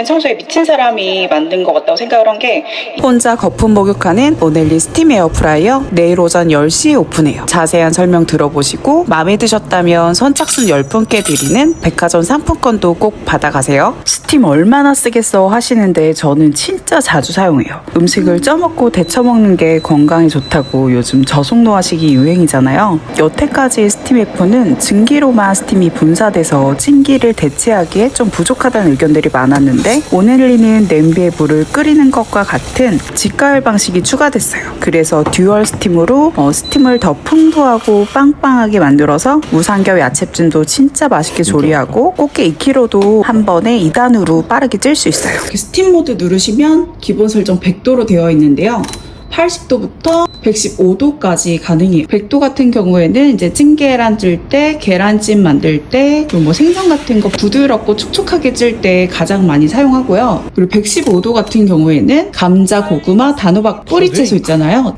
있는 청소에 미친 사람이 만든 것 같다고 생각을 한 게 혼자 거품 목욕하는 오넬리 스팀 에어프라이어 내일 오전 10시에 오픈해요. 자세한 설명 들어보시고 마음에 드셨다면 선착순 10분께 드리는 백화점 상품권도 꼭 받아가세요. 스팀 얼마나 쓰겠어 하시는데 저는 진짜 자주 사용해요. 음식을 쪄먹고 데쳐먹는 게 건강에 좋다고 요즘 저속노화식이 유행이잖아요. 여태까지 스팀 F는 증기로만 스팀이 분사돼서 찜기를 대체하기에 좀 부족하다는 의견들이 많았는데 오넬리는 냄비에 물을 끓이는 것과 같은 직가열 방식이 추가됐어요. 그래서 듀얼 스팀으로 어, 스팀을 더 풍부하고 빵빵하게 만들어서 무삼겹 야채찜도 진짜 맛있게 조리하고 꽃게 2kg도 한 번에 2단으로 빠르게 찔 수 있어요. 스팀 모드 누르시면 기본 설정 100도로 되어 있는데요. 80도부터 115도까지 가능해요. 100도 같은 경우에는 이제 찐계란 찔 때, 계란찜 만들 때, 그리고 뭐 생선 같은 거 부드럽고 촉촉하게 찔 때 가장 많이 사용하고요. 그리고 115도 같은 경우에는 감자, 고구마, 단호박 뿌리채소 있잖아요.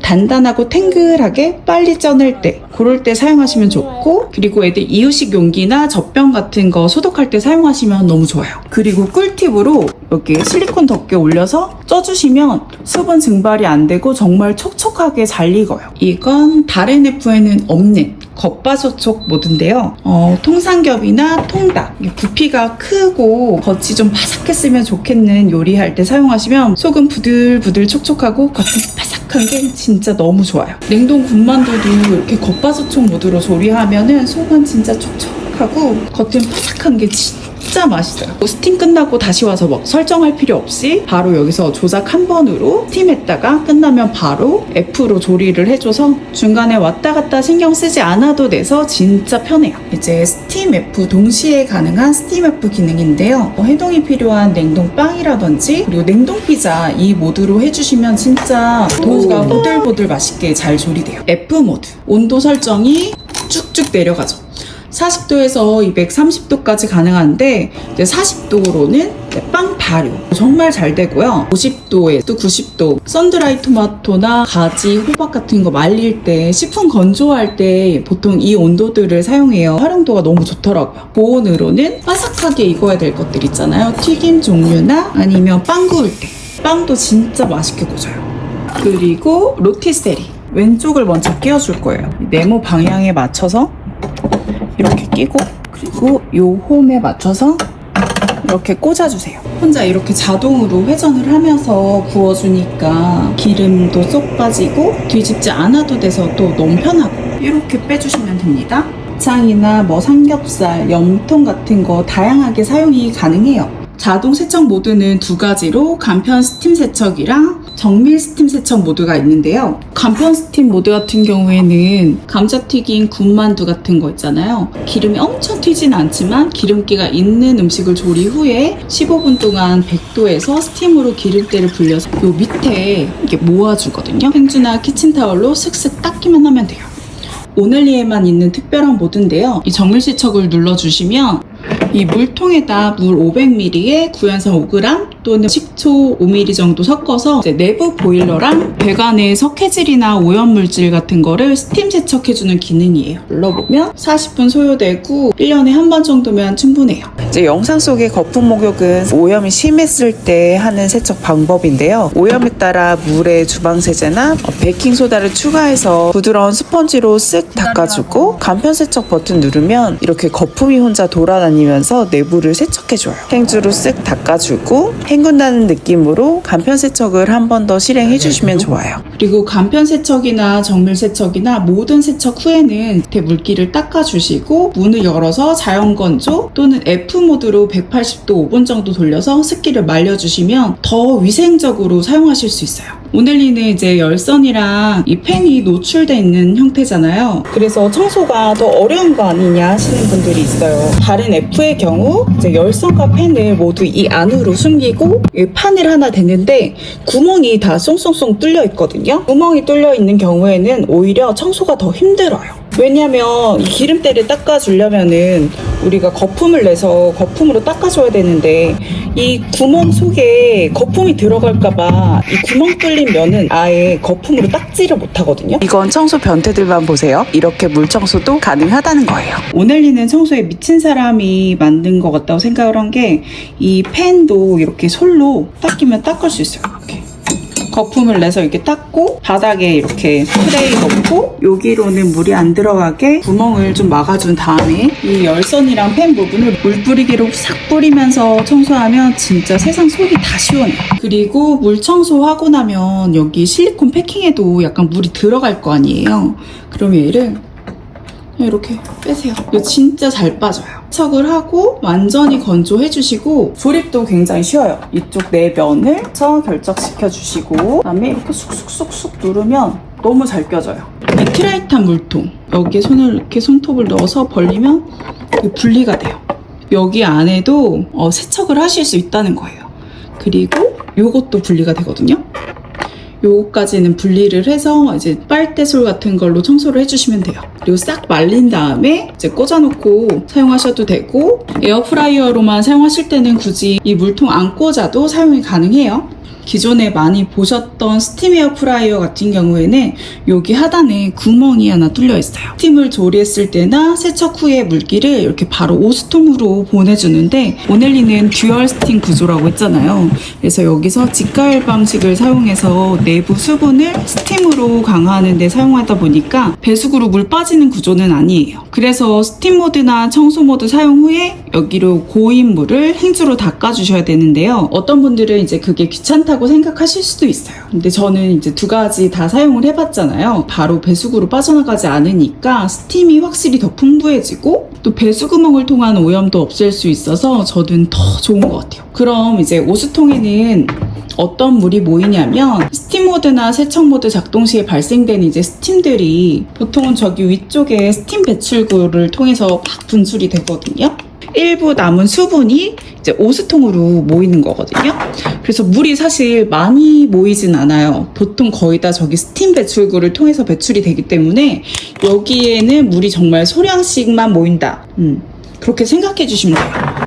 단단하고 탱글하게 빨리 쪄낼 때 그럴 때 사용하시면 좋고 그리고 애들 이유식 용기나 젖병 같은 거 소독할 때 사용하시면 너무 좋아요. 그리고 꿀팁으로 여기 실리콘 덮개 올려서 쪄주시면 수분 증발이 안 되고 정말 촉촉하게 잘 익어요. 이건 다른 F에는 없는 겉바소촉 모드인데요. 어, 통삼겹이나 통닭. 부피가 크고 겉이 좀 바삭했으면 좋겠는 요리할 때 사용하시면 속은 부들부들 촉촉하고 겉은 바삭 한 게 진짜 너무 좋아요. 냉동 군만두도 이렇게 겉바소촉 모드로 조리하면은 속은 진짜 촉촉하고 겉은 바삭한 게 진짜 맛있어요. 뭐 스팀 끝나고 다시 와서 막 설정할 필요 없이 바로 여기서 조작 한 번으로 스팀했다가 끝나면 바로 F로 조리를 해줘서 중간에 왔다 갔다 신경 쓰지 않아도 돼서 진짜 편해요. 이제 스팀 F 동시에 가능한 스팀 F 기능인데요. 뭐 해동이 필요한 냉동 빵이라든지 그리고 냉동 피자 이 모드로 해주시면 진짜 도우가 보들보들 맛있게 잘 조리돼요. F 모드 온도 설정이 쭉쭉 내려가죠. 40도에서 230도까지 가능한데 이제 40도로는 빵 발효 정말 잘 되고요. 50도에 또 90도 썬드라이 토마토나 가지, 호박 같은 거 말릴 때 식품 건조할 때 보통 이 온도들을 사용해요. 활용도가 너무 좋더라고요. 보온으로는 바삭하게 익어야 될 것들 있잖아요. 튀김 종류나 아니면 빵 구울 때 빵도 진짜 맛있게 구워져요. 그리고 로티세리 왼쪽을 먼저 끼워줄 거예요. 네모 방향에 맞춰서 이렇게 끼고 그리고 요 홈에 맞춰서 이렇게 꽂아주세요. 혼자 이렇게 자동으로 회전을 하면서 구워주니까 기름도 쏙 빠지고 뒤집지 않아도 돼서 또 너무 편하고 이렇게 빼주시면 됩니다. 장이나 뭐 삼겹살, 염통 같은 거 다양하게 사용이 가능해요. 자동 세척 모드는 두 가지로 간편 스팀 세척이랑 정밀 스팀 세척 모드가 있는데요. 간편 스팀 모드 같은 경우에는 감자튀김, 군만두 같은 거 있잖아요. 기름이 엄청 튀진 않지만 기름기가 있는 음식을 조리 후에 15분 동안 100도에서 스팀으로 기름때를 불려서 요 밑에 이렇게 모아주거든요. 행주나 키친타월로 슥슥 닦기만 하면 돼요. 오늘리에만 있는 특별한 모드인데요. 이 정밀 세척을 눌러주시면 이 물통에다 물 500ml에 구연산 5g 또는 식초 5ml 정도 섞어서 내부 보일러랑 배관의 석회질이나 오염물질 같은 거를 스팀 세척해주는 기능이에요. 눌러보면 40분 소요되고 1년에 한 번 정도면 충분해요. 이제 영상 속의 거품 목욕은 오염이 심했을 때 하는 세척 방법인데요. 오염에 따라 물에 주방 세제나 베이킹 소다를 추가해서 부드러운 스펀지로 쓱 닦아주고 간편 세척 버튼 누르면 이렇게 거품이 혼자 돌아다니면서 내부를 세척해줘요. 행주로 쓱 닦아주고 헹군 나는 느낌으로 간편 세척을 한 번 더 실행해 주시면 좋아요. 그리고 간편 세척이나 정밀 세척이나 모든 세척 후에는 대물기를 닦아주시고 문을 열어서 자연 건조 또는 F 모드로 180도 5분 정도 돌려서 습기를 말려주시면 더 위생적으로 사용하실 수 있어요. 오넬리는 이제 열선이랑 이 팬이 노출돼 있는 형태잖아요. 그래서 청소가 더 어려운 거 아니냐 하시는 분들이 있어요. 다른 F의 경우 이제 열선과 팬을 모두 이 안으로 숨기고 이 판을 하나 대는데 구멍이 다 쏭쏭쏭 뚫려 있거든요. 구멍이 뚫려 있는 경우에는 오히려 청소가 더 힘들어요. 왜냐면 이 기름때를 닦아주려면은 우리가 거품을 내서 거품으로 닦아줘야 되는데 이 구멍 속에 거품이 들어갈까봐 이 구멍 뚫린 면은 아예 거품으로 닦지를 못하거든요. 이건 청소 변태들만 보세요. 이렇게 물 청소도 가능하다는 거예요. 오넬리는 청소에 미친 사람이 만든 것 같다고 생각을 한 게이 팬도 이렇게 솔로 닦이면 닦을 수 있어요. 거품을 내서 이렇게 닦고 바닥에 이렇게 스프레이 넣고 여기로는 물이 안 들어가게 구멍을 좀 막아준 다음에 이 열선이랑 팬 부분을 물 뿌리기로 싹 뿌리면서 청소하면 진짜 세상 속이 다 시원해요. 그리고 물 청소하고 나면 여기 실리콘 패킹에도 약간 물이 들어갈 거 아니에요. 그럼 얘를 이렇게 빼세요. 이거 진짜 잘 빠져요. 세척을 하고 완전히 건조해 주시고 조립도 굉장히 쉬워요. 이쪽 네 면을 쳐 결적시켜 주시고 그다음에 이렇게 쑥쑥쑥쑥 누르면 너무 잘 껴져요. 이 트라이탄 물통 여기에 손을 이렇게 손톱을 넣어서 벌리면 이게 분리가 돼요. 여기 안에도 어, 세척을 하실 수 있다는 거예요. 그리고 요것도 분리가 되거든요. 요거까지는 분리를 해서 이제 빨대솔 같은 걸로 청소를 해주시면 돼요. 그리고 싹 말린 다음에 이제 꽂아놓고 사용하셔도 되고 에어프라이어로만 사용하실 때는 굳이 이 물통 안 꽂아도 사용이 가능해요. 기존에 많이 보셨던 스팀 에어프라이어 같은 경우에는 여기 하단에 구멍이 하나 뚫려 있어요. 스팀을 조리했을 때나 세척 후에 물기를 이렇게 바로 오스통으로 보내주는데 오넬리는 듀얼 스팀 구조라고 했잖아요. 그래서 여기서 직가열 방식을 사용해서 내부 수분을 스팀으로 강화하는 데 사용하다 보니까 배수구로 물 빠지는 구조는 아니에요. 그래서 스팀 모드나 청소 모드 사용 후에 여기로 고인 물을 행주로 닦아주셔야 되는데요. 어떤 분들은 이제 그게 귀찮다고 생각하실 수도 있어요. 근데 저는 이제 두 가지 다 사용을 해봤잖아요. 바로 배수구로 빠져나가지 않으니까 스팀이 확실히 더 풍부해지고 또 배수구멍을 통한 오염도 없앨 수 있어서 저는 더 좋은 것 같아요. 그럼 이제 오수통에는 어떤 물이 모이냐면 스팀 모드나 세척 모드 작동 시에 발생되는 이제 스팀들이 보통은 저기 위쪽에 스팀 배출구를 통해서 막 분출이 되거든요. 일부 남은 수분이 이제 오수통으로 모이는 거거든요. 그래서 물이 사실 많이 모이진 않아요. 보통 거의 다 저기 스팀 배출구를 통해서 배출이 되기 때문에 여기에는 물이 정말 소량씩만 모인다. 음, 그렇게 생각해 주시면 돼요.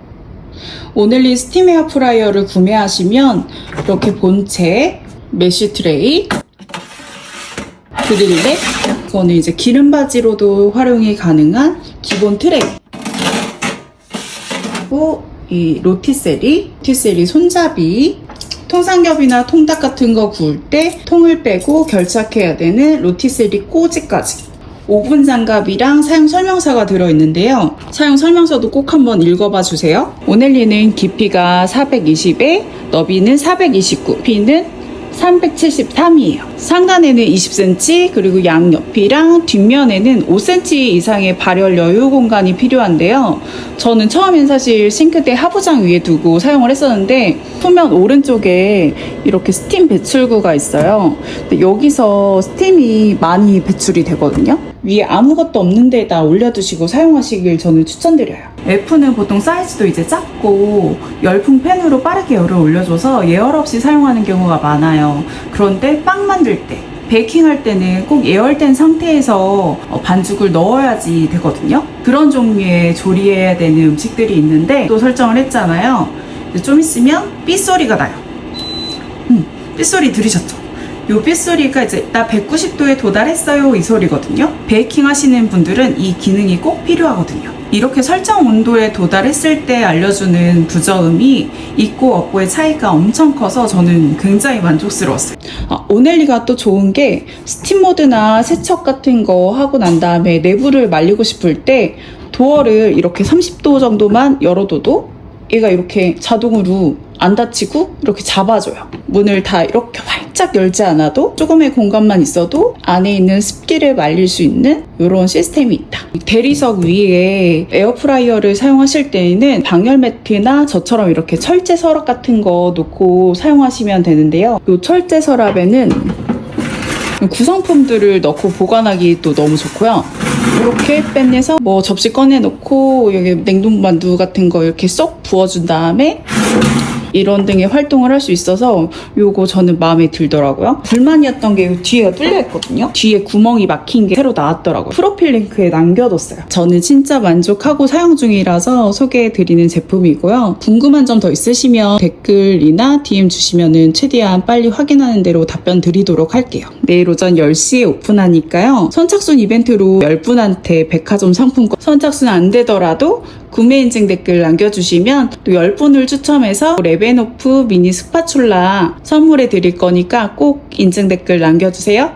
오넬리 스팀 에어 프라이어를 구매하시면 이렇게 본체, 메쉬 트레이, 드릴렛, 이거는 이제 기름 바지로도 활용이 가능한 기본 트레이. 그리고 이 로티세리, 로티세리 손잡이, 통삼겹이나 통닭 같은 거 구울 때 통을 빼고 결착해야 되는 로티세리 꼬지까지. 오븐 장갑이랑 사용 설명서가 들어있는데요. 사용 설명서도 꼭 한번 읽어봐 주세요. 오넬리는 깊이가 420에 너비는 429, 높이는 373이에요. 상단에는 20cm, 그리고 양옆이랑 뒷면에는 5cm 이상의 발열 여유 공간이 필요한데요. 저는 처음엔 사실 싱크대 하부장 위에 두고 사용을 했었는데, 표면 오른쪽에 이렇게 스팀 배출구가 있어요. 근데 여기서 스팀이 많이 배출이 되거든요. 위에 아무것도 없는 데다 올려두시고 사용하시길 저는 추천드려요. F는 보통 사이즈도 이제 작고 열풍 팬으로 빠르게 열을 올려줘서 예열 없이 사용하는 경우가 많아요. 그런데 빵 만들 때 베이킹 할 때는 꼭 예열된 상태에서 어, 반죽을 넣어야지 되거든요. 그런 종류의 조리해야 되는 음식들이 있는데 또 설정을 했잖아요. 좀 있으면 삐소리가 나요. 음, 삐소리 들으셨죠? 요 빗소리가 이제 나 190도에 도달했어요 이 소리거든요. 베이킹 하시는 분들은 이 기능이 꼭 필요하거든요. 이렇게 설정 온도에 도달했을 때 알려주는 부저음이 있고 없고의 차이가 엄청 커서 저는 굉장히 만족스러웠어요. 아, 오넬리가 또 좋은 게 스팀 모드나 세척 같은 거 하고 난 다음에 내부를 말리고 싶을 때 도어를 이렇게 30도 정도만 열어둬도 얘가 이렇게 자동으로 안 닫히고 이렇게 잡아줘요. 문을 다 이렇게 활 짝 열지 않아도 조금의 공간만 있어도 안에 있는 습기를 말릴 수 있는 이런 시스템이 있다. 대리석 위에 에어프라이어를 사용하실 때에는 방열 매트나 저처럼 이렇게 철제 서랍 같은 거 놓고 사용하시면 되는데요. 이 철제 서랍에는 구성품들을 넣고 보관하기 또 너무 좋고요. 이렇게 빼내서 뭐 접시 꺼내 놓고 여기 냉동 만두 같은 거 이렇게 쏙 부어준 다음에 이런 등의 활동을 할 수 있어서 요거 저는 마음에 들더라고요. 불만이었던 게 요 뒤에가 뚫려 있거든요. 뒤에 구멍이 막힌 게 새로 나왔더라고요. 프로필 링크에 남겨뒀어요. 저는 진짜 만족하고 사용 중이라서 소개해드리는 제품이고요. 궁금한 점 더 있으시면 댓글이나 DM 주시면은 최대한 빨리 확인하는 대로 답변 드리도록 할게요. 내일 오전 10시에 오픈하니까요. 선착순 이벤트로 10분한테 백화점 상품권 선착순 안 되더라도 구매 인증 댓글 남겨주시면 또 10분을 추첨해서 레베노프 미니 스파츌라 선물해 드릴 거니까 꼭 인증 댓글 남겨주세요.